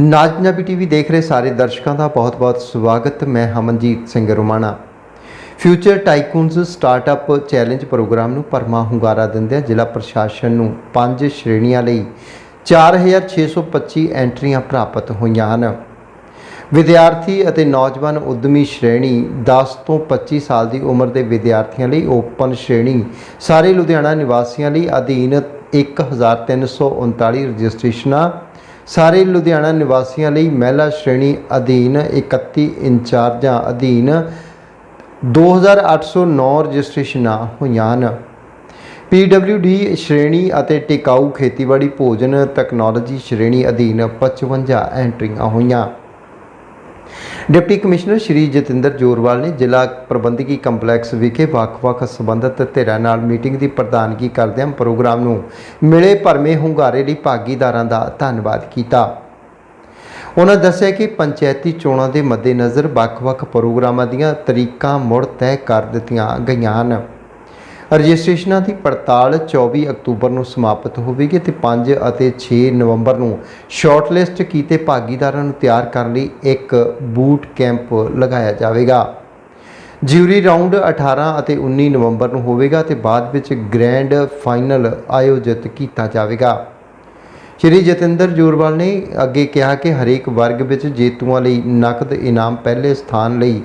ਨਾਜ Punjabi TV ਦੇਖ ਰਹੇ ਸਾਰੇ ਦਰਸ਼ਕਾਂ ਦਾ ਬਹੁਤ-ਬਹੁਤ ਸਵਾਗਤ। ਮੈਂ Hamanjeet Singh Romana. Future tycoons startup challenge programme ਨੂੰ ਪਰਮਾ ਹੁੰਗਾਰਾ ਦਿੰਦਿਆਂ ਜ਼ਿਲ੍ਹਾ ਪ੍ਰਸ਼ਾਸਨ ਨੂੰ ਪੰਜ ਸ਼੍ਰੇਣੀਆਂ ਲਈ 4625 ਐਂਟਰੀਆਂ ਪ੍ਰਾਪਤ ਹੋਈਆਂ ਹਨ। ਵਿਦਿਆਰਥੀ ਅਤੇ ਨੌਜਵਾਨ ਉਦਮੀ ਸ਼੍ਰੇਣੀ 10 ਤੋਂ 25 ਸਾਲ ਦੀ ਉਮਰ ਦੇ ਵਿਦਿਆਰਥੀਆਂ ਲਈ ਓਪਨ ਸ਼੍ਰੇਣੀ। ਸਾਰੇ ਲੁਧਿਆਣਾ ਨਿਵਾਸੀਆਂ ਲਈ ਅਧੀਨ 1339 ਰਜਿਸਟ੍ਰੇਸ਼ਨਾਂ ਸਾਰੇ ਲੁਧਿਆਣਾ ਨਿਵਾਸੀਆਂ ਲਈ ਮਹਿਲਾ ਸ਼੍ਰੇਣੀ ਅਧੀਨ 31 ਇੰਚਾਰਜਾਂ ਅਧੀਨ 2809 ਰਜਿਸਟ੍ਰੇਸ਼ਨਾਂ ਹੋਈਆਂ ਹਨ। PWD ਸ਼੍ਰੇਣੀ ਅਤੇ ਟਿਕਾਊ ਖੇਤੀਬਾੜੀ ਭੋਜਨ ਤਕਨਾਲੋਜੀ ਸ਼੍ਰੇਣੀ ਅਧੀਨ 55 ਐਂਟਰੀਆਂ ਹੋਈਆਂ। ਡਿਪਟੀ ਕਮਿਸ਼ਨਰ ਸ਼੍ਰੀ ਜਤਿੰਦਰ ਜੋਰਵਾਲ ਨੇ ਜ਼ਿਲ੍ਹਾ ਪ੍ਰਬੰਧਕੀ ਕੰਪਲੈਕਸ ਵਿਖੇ ਵੱਖ-ਵੱਖ ਸਬੰਧਤ ਧਿਰਾਂ ਨਾਲ ਮੀਟਿੰਗ ਦੀ ਪ੍ਰਧਾਨਗੀ ਕਰਦਿਆਂ ਪ੍ਰੋਗਰਾਮ ਨੂੰ ਮਿਲੇ ਭਰਮੇ ਹੁੰਗਾਰੇ ਲਈ ਭਾਗੀਦਾਰਾਂ ਦਾ ਧੰਨਵਾਦ ਕੀਤਾ। ਉਹਨਾਂ ਦੱਸਿਆ ਕਿ ਪੰਚਾਇਤੀ ਚੋਣਾਂ ਦੇ ਮੱਦੇਨਜ਼ਰ ਵੱਖ-ਵੱਖ ਪ੍ਰੋਗਰਾਮਾਂ ਦੀਆਂ ਤਰੀਕਾਂ ਮੁੜ ਤੈਅ ਕਰ ਦਿੱਤੀਆਂ ਗਈਆਂ ਹਨ। ਰਜਿਸਟ੍ਰੇਸ਼ਨਾਂ ਦੀ ਪੜਤਾਲ 24 ਅਕਤੂਬਰ ਨੂੰ ਸਮਾਪਤ ਹੋਵੇਗੀ ਤੇ 5 ਅਤੇ 6 ਨਵੰਬਰ ਨੂੰ ਸ਼ਾਰਟਲਿਸਟ ਕੀਤੇ ਭਾਗੀਦਾਰਾਂ ਨੂੰ ਤਿਆਰ ਕਰਨ ਲਈ ਇੱਕ ਬੂਟ ਕੈਂਪ ਲਗਾਇਆ ਜਾਵੇਗਾ। ਜਿਊਰੀ ਰਾਉਂਡ 18 ਅਤੇ 19 ਨਵੰਬਰ ਨੂੰ ਹੋਵੇਗਾ ਤੇ ਬਾਅਦ ਵਿੱਚ ਗ੍ਰੈਂਡ ਫਾਈਨਲ ਆਯੋਜਿਤ ਕੀਤਾ ਜਾਵੇਗਾ। ਸ਼੍ਰੀ ਜਤਿੰਦਰ ਜੋਰਵਾਲ ਨੇ ਅੱਗੇ ਕਿਹਾ ਕਿ ਹਰੇਕ ਵਰਗ ਵਿੱਚ ਜੇਤੂਆਂ ਲਈ ਨਕਦ ਇਨਾਮ ਪਹਿਲੇ ਸਥਾਨ ਲਈ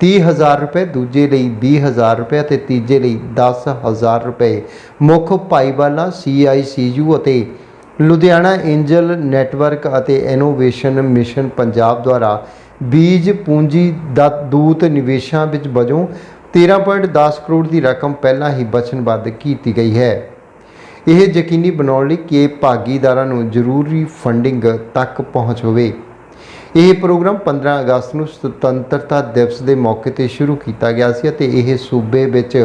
30000 ਰੁਪਏ, ਦੂਜੇ ਲਈ 20000 ਰੁਪਏ ਅਤੇ ਤੀਜੇ ਲਈ 10000 ਰੁਪਏ। ਮੁੱਖ ਭਾਈਵਾਲਾ CICU ਅਤੇ ਲੁਧਿਆਣਾ ਐਂਜਲ ਨੈਟਵਰਕ ਅਤੇ ਇਨੋਵੇਸ਼ਨ ਮਿਸ਼ਨ ਪੰਜਾਬ ਦੁਆਰਾ ਬੀਜ ਪੂੰਜੀ ਦੂਤ ਨਿਵੇਸ਼ਾਂ ਵਿੱਚ ਵਜੋਂ 13.10 ਕਰੋੜ ਦੀ ਰਕਮ ਪਹਿਲਾਂ ਹੀ ਬਚਨਬੱਧ ਕੀਤੀ ਗਈ ਹੈ। ਇਹ ਯਕੀਨੀ ਬਣਾਉਣ ਲਈ ਕਿ ਭਾਗੀਦਾਰਾਂ ਨੂੰ ਜ਼ਰੂਰੀ ਫੰਡਿੰਗ ਤੱਕ ਪਹੁੰਚ ਹੋਵੇ। ਇਹ ਪ੍ਰੋਗਰਾਮ 15 ਅਗਸਤ ਨੂੰ ਸੁਤੰਤਰਤਾ ਦਿਵਸ ਦੇ ਮੌਕੇ ਤੇ ਸ਼ੁਰੂ ਕੀਤਾ ਗਿਆ ਸੀ ਅਤੇ ਇਹ ਸੂਬੇ ਵਿੱਚ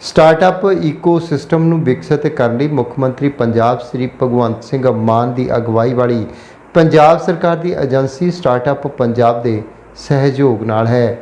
ਸਟਾਰਟਅਪ ਇਕੋਸਿਸਟਮ ਨੂੰ ਵਿਕਸਿਤ ਕਰਨ ਲਈ ਮੁੱਖ ਮੰਤਰੀ ਪੰਜਾਬ ਸ੍ਰੀ ਭਗਵੰਤ ਸਿੰਘ ਮਾਨ ਦੀ ਅਗਵਾਈ ਵਾਲੀ ਪੰਜਾਬ ਸਰਕਾਰ ਦੀ ਏਜੰਸੀ ਸਟਾਰਟਅਪ ਪੰਜਾਬ ਦੇ ਸਹਿਯੋਗ ਨਾਲ ਹੈ।